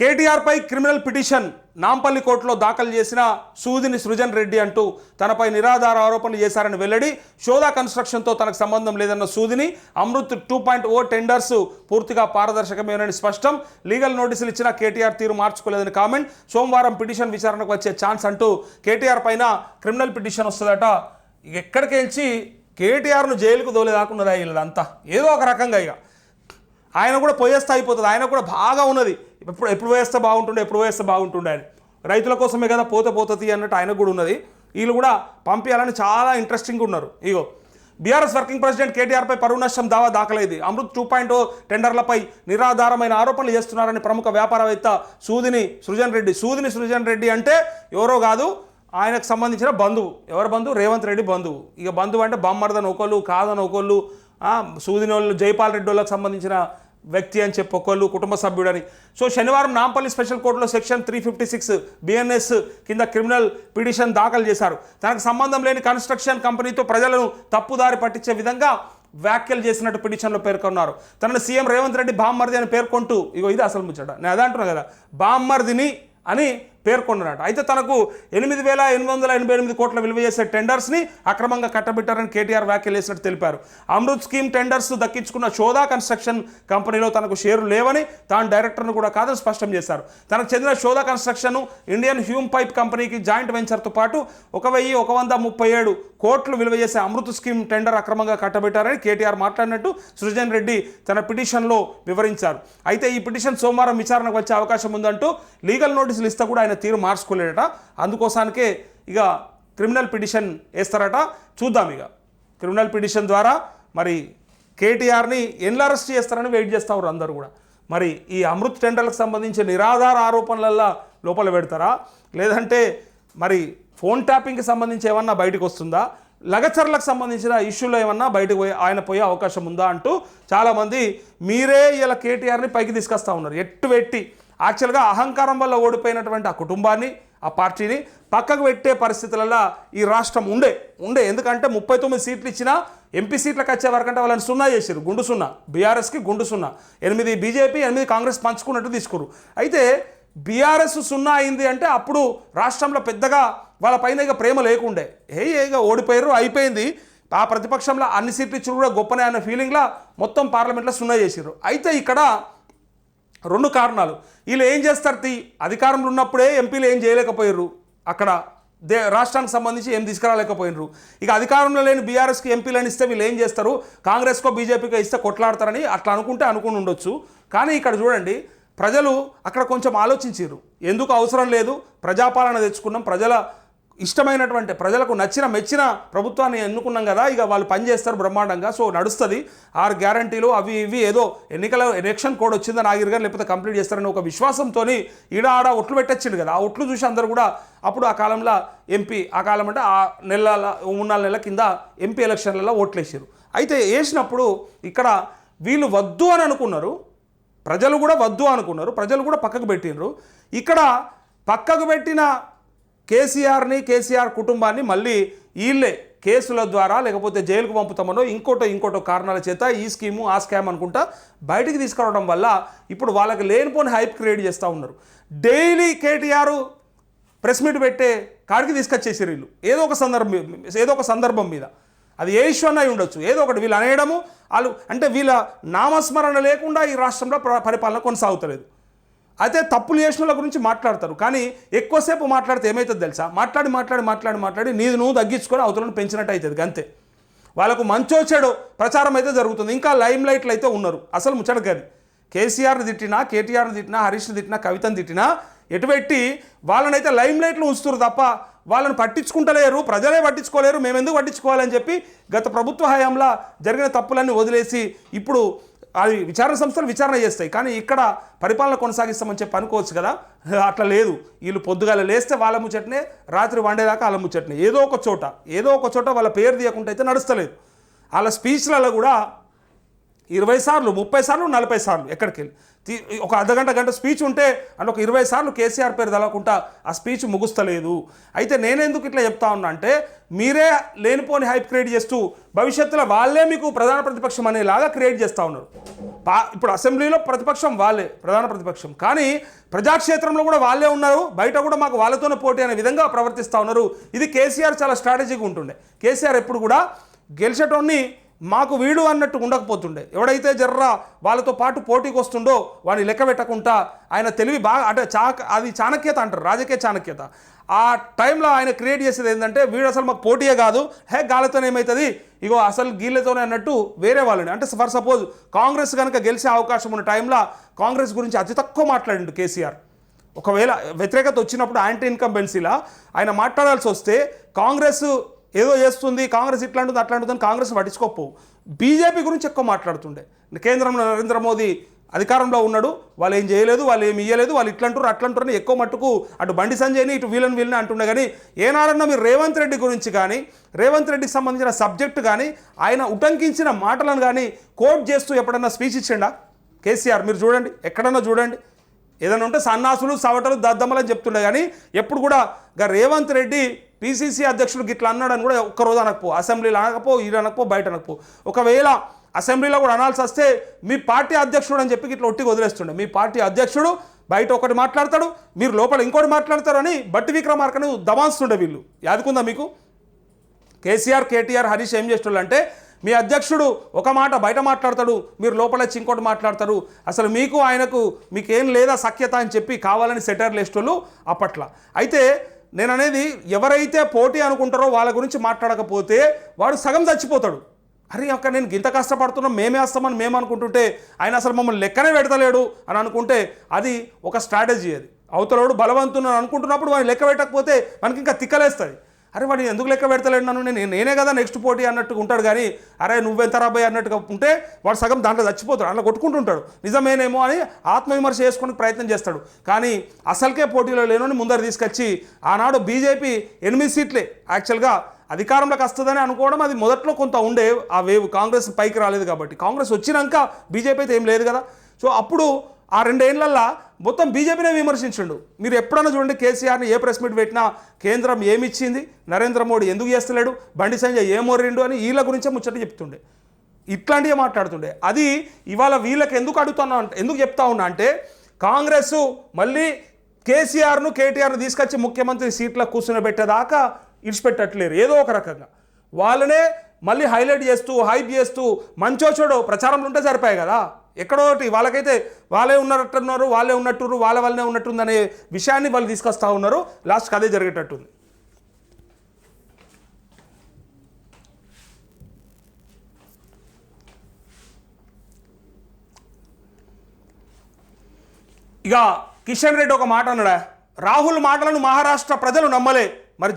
కేటీఆర్పై criminal petition Nampally కోర్టులో దాఖలు చేసిన సూదిని సృజన్ రెడ్డి అంటూ తనపై నిరాధార ఆరోపణలు చేశారని వెల్లడి. షోదా కన్స్ట్రక్షన్తో తనకు సంబంధం లేదన్న సూదిని Amrut two point O tenders పూర్తిగా పారదర్శకమేనని స్పష్టం. లీగల్ నోటీసులు ఇచ్చిన కేటీఆర్ తీరు మార్చుకోలేదని కామెంట్. సోమవారం పిటిషన్ విచారణకు వచ్చే ఛాన్స్ అంటూ కేటీఆర్ పైన క్రిమినల్ పిటిషన్ వస్తుందట. ఎక్కడికెళ్ళి ఎక్కడికి కేటీఆర్ను జైలుకు దోలేదాకున్నదా వీళ్ళంతా ఏదో ఒక రకంగా ఇక. ఆయన కూడా పోయేస్తా అయిపోతుంది ఆయన కూడా బాగా ఉన్నది. ఎప్పుడు ఎప్పుడు వేస్తే బాగుంటుండే ఎప్పుడు వేస్తే బాగుంటుండే అని. రైతుల కోసమే కదా పోత పోతుంది అన్నట్టు ఆయన కూడా ఉన్నది. వీళ్ళు కూడా పంపించాలని చాలా ఇంట్రెస్టింగ్ ఉన్నారు. ఇగో బీఆర్ఎస్ వర్కింగ్ ప్రెసిడెంట్ కేటీఆర్పై పరువు నష్టం దావా దాఖలైంది. అమృత్ టూ పాయింట్ టెండర్లపై నిరాధారమైన ఆరోపణలు చేస్తున్నారని ప్రముఖ వ్యాపారవేత్త సూదిని సృజన్ రెడ్డి. సూదిని సృజన్ రెడ్డి అంటే ఎవరో కాదు ఆయనకు సంబంధించిన బంధువు. ఎవరు బంధువు? రేవంత్ రెడ్డి బంధువు. ఇక బంధువు అంటే బొమ్మర్దని ఒకళ్ళు కాదని ఒకళ్ళు సూదినోళ్ళు సూదిని వాళ్ళు జైపాల్ రెడ్డి వాళ్ళకి సంబంధించిన వ్యక్తి అని చెప్పి ఒకళ్ళు కుటుంబ సభ్యుడని. సో శనివారం నాంపల్లి స్పెషల్ కోర్టులో section three fifty six BNS కింద క్రిమినల్ పిటిషన్ దాఖలు చేశారు. తనకు సంబంధం లేని కన్స్ట్రక్షన్ కంపెనీతో ప్రజలను తప్పుదారి పట్టించే విధంగా వ్యాఖ్యలు చేసినట్టు పిటిషన్లో పేర్కొన్నారు. తనను సీఎం రేవంత్ రెడ్డి బామ్మర్ది అని పేర్కొంటూ ఇగో ఇది అసలు ముచ్చట. నేను అదే అంటున్నా కదా బామ్మర్దిని అని పేర్కొన్నారట. అయితే తనకు ఎనిమిది వేల ఎనిమిది వందల ఎనభై ఎనిమిది కోట్ల విలువ చేసే టెండర్స్ని అక్రమంగా కట్టబెట్టారని కేటీఆర్ వ్యాఖ్యలు చేసినట్టు తెలిపారు. అమృత్ స్కీమ్ టెండర్స్ దక్కించుకున్న శోధా కన్స్ట్రక్షన్ కంపెనీలో తనకు షేర్లు లేవని తాను డైరెక్టర్ను కూడా కాదని స్పష్టం చేశారు. తనకు చెందిన Shodha construction Indian hume pipe కంపెనీకి జాయింట్ వెంచర్తో పాటు ఒక వెయ్యి ఒక వంద ముప్పై ఏడు కోట్లు విలువ చేసే అమృత్ స్కీమ్ టెండర్ అక్రమంగా కట్టబెట్టారని కేటీఆర్ మాట్లాడినట్టు సృజన్ రెడ్డి తన పిటిషన్లో వివరించారు. అయితే ఈ పిటిషన్ సోమవారం విచారణకు వచ్చే అవకాశం ఉందంటూ లీగల్ నోటీసులు ఇస్తా కూడా ఆయన తీరు మార్చుకోలేడట. అందుకోసానికే ఇక క్రిమినల్ పిటిషన్ వేస్తారట. చూద్దాం ఇక. క్రిమినల్ పిటిషన్ ద్వారా మరి కేటీఆర్ని ఎన్లు అరెస్ట్ చేస్తారని వెయిట్ చేస్తారు అందరూ కూడా. మరి ఈ అమృత్ టెండర్లకు సంబంధించి నిరాధార ఆరోపణలల్లో లోపల పెడతారా? లేదంటే మరి ఫోన్ ట్యాపింగ్కి సంబంధించి ఏమన్నా బయటకు వస్తుందా? లగచర్లకు సంబంధించిన ఇష్యూలో ఏమన్నా బయటకు పోయే ఆయన పోయే అవకాశం ఉందా అంటూ చాలామంది మీరే ఇలా కేటీఆర్ని పైకి తీసుకొస్తా ఉన్నారు. ఎట్టు పెట్టి యాక్చువల్గా అహంకారం వల్ల ఓడిపోయినటువంటి ఆ కుటుంబాన్ని ఆ పార్టీని పక్కకు పెట్టే పరిస్థితులలో ఈ రాష్ట్రం ఉండే ఉండే. ఎందుకంటే ముప్పై తొమ్మిది సీట్లు ఇచ్చినా ఎంపీ సీట్లకు వచ్చే వరకంటే వాళ్ళని సున్నా చేశారు గుండు సున్నా. బీఆర్ఎస్కి గుండు సున్నా. ఎనిమిది బీజేపీ ఎనిమిది కాంగ్రెస్ పంచుకున్నట్టు తీసుకురు అయితే బీఆర్ఎస్ సున్నా అయింది అంటే అప్పుడు రాష్ట్రంలో పెద్దగా వాళ్ళ పైన ఇక ప్రేమ లేకుండే. ఏ ఇక ఓడిపోయారు అయిపోయింది. ఆ ప్రతిపక్షంలో అన్ని సీట్లు ఇచ్చిన కూడా గొప్పనే అనే ఫీలింగ్లో మొత్తం పార్లమెంట్లో సున్నా చేసారు అయితే ఇక్కడ రెండు కారణాలు. వీళ్ళు ఏం చేస్తారు? తీ అధికారంలో ఉన్నప్పుడే ఎంపీలు ఏం చేయలేకపోయారు అక్కడ దే రాష్ట్రానికి సంబంధించి ఏం తీసుకురాలేకపోయినరు ఇక అధికారంలో లేని బీఆర్ఎస్కి ఎంపీలను ఇస్తే వీళ్ళు ఏం చేస్తారు? కాంగ్రెస్కో బీజేపీకో ఇస్తే కొట్లాడతారని అట్లా అనుకుంటే అనుకుని ఉండొచ్చు. కానీ ఇక్కడ చూడండి ప్రజలు అక్కడ కొంచెం ఆలోచించారు ఎందుకు అవసరం లేదు? ప్రజాపాలన తెచ్చుకున్నాం. ప్రజల ఇష్టమైనటువంటి ప్రజలకు నచ్చిన మెచ్చిన ప్రభుత్వాన్ని ఎన్నుకున్నాం కదా ఇక వాళ్ళు పనిచేస్తారు బ్రహ్మాండంగా. సో నడుస్తుంది. ఆరు గ్యారంటీలు అవి ఇవి ఏదో ఎన్నికల ఎలక్షన్ కోడ్ వచ్చిందని ఆగిరు గారు లేకపోతే కంప్లీట్ చేస్తారని ఒక విశ్వాసంతో ఈడ ఆడ ఒట్లు పెట్టచ్చిండు కదా. ఆ ఒట్లు చూసి అందరూ కూడా అప్పుడు ఆ కాలంలో ఎంపీ ఆ కాలం అంటే ఆ నెల మూడు నాలుగు నెలల కింద ఎంపీ ఎలక్షన్లలో ఓట్లు వేసారు అయితే వేసినప్పుడు ఇక్కడ వీళ్ళు వద్దు అని అనుకున్నారు. ప్రజలు కూడా వద్దు అనుకున్నారు. ప్రజలు కూడా పక్కకు పెట్టినరు ఇక్కడ పక్కకు పెట్టిన కేసీఆర్ని కేసీఆర్ కుటుంబాన్ని మళ్ళీ వీళ్ళే కేసుల ద్వారా లేకపోతే జైలుకు పంపుతామనో ఇంకోటో ఇంకోటో కారణాల చేత ఈ స్కీము ఆ స్కామ్ అనుకుంటా బయటికి తీసుకురావడం వల్ల ఇప్పుడు వాళ్ళకి లేనిపోని హైప్ క్రియేట్ చేస్తూ ఉన్నారు. డైలీ కేటీఆర్ ప్రెస్ మీట్ పెట్టే కాడికి తీసుకొచ్చేసారు వీళ్ళు. ఏదో ఒక సందర్భం ఏదో ఒక సందర్భం మీద. అది ఏ ఇష్యూ అయి ఉండొచ్చు. ఏదో ఒకటి వీళ్ళు అనేయడము వాళ్ళు అంటే వీళ్ళ నామస్మరణ లేకుండా ఈ రాష్ట్రంలో పరిపాలన కొనసాగుతలేదు. అయితే తప్పులు చేసిన వాళ్ళ గురించి మాట్లాడతారు. కానీ ఎక్కువసేపు మాట్లాడితే ఏమవుతుంది తెలుసా? మాట్లాడి మాట్లాడి మాట్లాడి మాట్లాడి నీది నువ్వు తగ్గించుకొని అవతలను పెంచినట్టు అవుతుంది అంతే. వాళ్ళకు మంచో చెడో ప్రచారం అయితే జరుగుతుంది. ఇంకా లైమ్ లైట్లు అయితే ఉన్నారు. అసలు ముచ్చట కాదు కేసీఆర్ని తిట్టినా కేటీఆర్ని తిట్టినా హరీష్ని తిట్టినా కవితను తిట్టినా ఎటుపెట్టి వాళ్ళనైతే లైమ్ లైట్లు ఉంచుతారు తప్ప వాళ్ళని పట్టించుకుంటలేరు ప్రజలే పట్టించుకోలేరు మేము ఎందుకు పట్టించుకోవాలని చెప్పి గత ప్రభుత్వ హయాంలో జరిగిన తప్పులన్నీ వదిలేసి ఇప్పుడు అది విచారణ సంస్థలు విచారణ చేస్తాయి. కానీ ఇక్కడ పరిపాలన కొనసాగిస్తామని చెప్పి అనుకోవచ్చు కదా. అట్లా లేదు. వీళ్ళు పొద్దుగాల లేస్తే వాళ్ళ ముచ్చట్నే రాత్రి వండేదాకా వాళ్ళ ముచ్చట్నే. ఏదో ఒక చోట ఏదో ఒక చోట వాళ్ళ పేరు తీయకుండా అయితే నడుస్తలేదు. వాళ్ళ స్పీచ్లలో కూడా ఇరవై సార్లు ముప్పై సార్లు నలభై సార్లు ఎక్కడికి వెళ్ళి? తీ- ఒక అర్ధగంట గంట స్పీచ్ ఉంటే అండ్ ఒక ఇరవై సార్లు కేసీఆర్ పేరు తలకుంటా ఆ స్పీచ్ ముగుస్తలేదు. అయితే నేనెందుకు ఇట్లా చెప్తా ఉన్నా అంటే మీరే లేనిపోని హైప్ క్రియేట్ చేస్తూ భవిష్యత్తులో వాళ్ళే మీకు ప్రధాన ప్రతిపక్షం అనేలాగా క్రియేట్ చేస్తూ ఉన్నారు. పా ఇప్పుడు అసెంబ్లీలో ప్రతిపక్షం వాళ్ళే ప్రధాన ప్రతిపక్షం. కానీ ప్రజాక్షేత్రంలో కూడా వాళ్ళే ఉన్నారు బయట కూడా మాకు వాళ్ళతోనే పోటీ అనే విధంగా ప్రవర్తిస్తూ ఉన్నారు. ఇది కేసీఆర్ చాలా స్ట్రాటజీగా ఉంటుండే. కేసీఆర్ ఎప్పుడు కూడా గెలిచేటోన్ని మాకు వీడు అన్నట్టు ఉండకపోతుండే. ఎవడైతే జర్రా వాళ్ళతో పాటు పోటీకి వస్తుండో వాడిని లెక్క పెట్టకుండా ఆయన తెలివి బాగా అంటే చాక అది చాణక్యత అంటారు రాజకీయ చాణక్యత. ఆ టైంలో ఆయన క్రియేట్ చేసేది ఏంటంటే వీడు అసలు మాకు పోటీయే కాదు హే గాలితోనే ఏమవుతుంది ఇగో అసలు గీళ్ళతోనే అన్నట్టు వేరే వాళ్ళని. అంటే ఫర్ సపోజ్ కాంగ్రెస్ కనుక గెలిచే అవకాశం ఉన్న టైంలో కాంగ్రెస్ గురించి అతి తక్కువ మాట్లాడిండు కేసీఆర్. ఒకవేళ వ్యతిరేకత వచ్చినప్పుడు యాంటీ ఇన్కంబెన్సీలా ఆయన మాట్లాడాల్సి వస్తే కాంగ్రెస్ ఏదో చేస్తుంది కాంగ్రెస్ ఇట్లాంటిది అట్లాంటిదని కాంగ్రెస్ పట్టించుకోకపోవు బీజేపీ గురించి ఎక్కువ మాట్లాడుతుండే. కేంద్రంలో నరేంద్ర మోదీ అధికారంలో ఉన్నాడు వాళ్ళు ఏం చేయలేదు వాళ్ళు ఏమి ఇయ్యలేదు వాళ్ళు ఇట్లంటారు అట్లంటారు అని ఎక్కువ మట్టుకు అటు బండి సంజయ్ని ఇటు వీళ్ళని వీళ్ళని అంటుండే. కానీ ఏనాడన్నా మీరు రేవంత్ రెడ్డి గురించి కానీ రేవంత్ రెడ్డికి సంబంధించిన సబ్జెక్టు కానీ ఆయన ఉటంకించిన మాటలను కానీ కోట్ చేస్తూ ఎప్పుడన్నా స్పీచ్ ఇచ్చిండా? కేసీఆర్ మీరు చూడండి ఎక్కడన్నా చూడండి. ఏదైనా ఉంటే సన్నాసులు సవటలు దద్దమ్మలు అని చెప్తుండే. కానీ ఎప్పుడు కూడా రేవంత్ రెడ్డి పిసిసి అధ్యక్షుడు గిట్లా అన్నాడని కూడా ఒక్కరోజు అనకపో. అసెంబ్లీలో అనకపో ఈడ అనకపో బయట అనకపో. ఒకవేళ అసెంబ్లీలో కూడా అనాల్సి వస్తే మీ పార్టీ అధ్యక్షుడు అని చెప్పి ఇట్లా ఒట్టికి వదిలేస్తుండే. మీ పార్టీ అధ్యక్షుడు బయట ఒకటి మాట్లాడతాడు మీరు లోపల ఇంకోటి మాట్లాడతారు అని బట్టి విక్రమార్కను దమాన్స్తుండే వీళ్ళు. యాదుకుందా మీకు? కేసీఆర్ కేటీఆర్ హరీష్ ఏం చేస్తున్నారు అంటే మీ అధ్యక్షుడు ఒక మాట బయట మాట్లాడతాడు మీరు లోపల వచ్చి ఇంకోటి మాట్లాడతారు. అసలు మీకు ఆయనకు మీకేం లేదా సఖ్యత అని చెప్పి కావాలని సెటర్లు వేసేటోళ్ళు అప్పట్లో. అయితే నేను అనేది ఎవరైతే పోటీ అనుకుంటారో వాళ్ళ గురించి మాట్లాడకపోతే వాడు సగం చచ్చిపోతాడు. అరే అక్కడ నేను ఇంత కష్టపడుతున్నాం మేమే వస్తామని మేము అనుకుంటుంటే ఆయన అసలు మమ్మల్ని లెక్కనే పెడతలేడు అని అనుకుంటే అది ఒక స్ట్రాటజీ అది. అవతలవాడు బలవంతుని అనుకుంటున్నప్పుడు వాడిని లెక్క పెట్టకపోతే మనకి ఇంకా తిక్కలేస్తుంది అరే వాడు ఎందుకు లెక్క పెడతలేడు నన్ను? నేను నేనే కదా నెక్స్ట్ పోటీ అన్నట్టుగా ఉంటాడు కానీ అరే నువ్వెంత రాబోయే అన్నట్టుగా ఉంటే వాడు సగం దాంట్లో చచ్చిపోతాడు అలా కొట్టుకుంటుంటాడు. నిజమేనేమో అని ఆత్మవిమర్శ చేసుకోవడానికి ప్రయత్నం చేస్తాడు. కానీ అసలుకే పోటీలో లేనని ముందర తీసుకొచ్చి ఆనాడు బీజేపీ ఎనిమిది సీట్లే యాక్చువల్గా అధికారంలోకి వస్తుందని అనుకోవడం అది మొదట్లో కొంత ఉండే ఆ వేవ్. కాంగ్రెస్ పైకి రాలేదు కాబట్టి. కాంగ్రెస్ వచ్చినాక బీజేపీ అయితే ఏం లేదు కదా. సో అప్పుడు ఆ రెండేళ్ళల్లా మొత్తం బీజేపీనే విమర్శించండు. మీరు ఎప్పుడన్నా చూడండి కేసీఆర్ని ఏ ప్రెస్ మీట్ పెట్టినా కేంద్రం ఏమిచ్చింది? నరేంద్ర మోడీ ఎందుకు చేస్తలేడు? బండి సంజయ్ ఏమోరిండు అని వీళ్ళ గురించే ముచ్చట చెప్తుండే. ఇట్లాంటివే మాట్లాడుతుండే. అది ఇవాళ వీళ్ళకి ఎందుకు అడుగుతున్నా ఎందుకు చెప్తా ఉన్నా అంటే కాంగ్రెస్ మళ్ళీ కేసీఆర్ను కేటీఆర్ను తీసుకొచ్చి ముఖ్యమంత్రి సీట్లో కూర్చునబెట్టేదాకా ఇడిచిపెట్టట్లేరు. ఏదో ఒక రకంగా. వాళ్ళనే మళ్ళీ హైలైట్ చేస్తూ హైప్ చేస్తూ మంచో చెడో ప్రచారంలో ఉంటే సరిపోయాయి కదా. ఎక్కడో ఒకటి వాళ్ళకైతే వాళ్ళే ఉన్నట్టున్నారు వాళ్ళే ఉన్నట్టు వాళ్ళ వల్లనే అనే విషయాన్ని వాళ్ళు తీసుకొస్తా ఉన్నారు. లాస్ట్కి అదే జరిగేటట్టుంది. ఇక కిషన్ రెడ్డి ఒక మాట అన్నాడా? రాహుల్ మాటలను మహారాష్ట్ర ప్రజలు నమ్మలే. మరి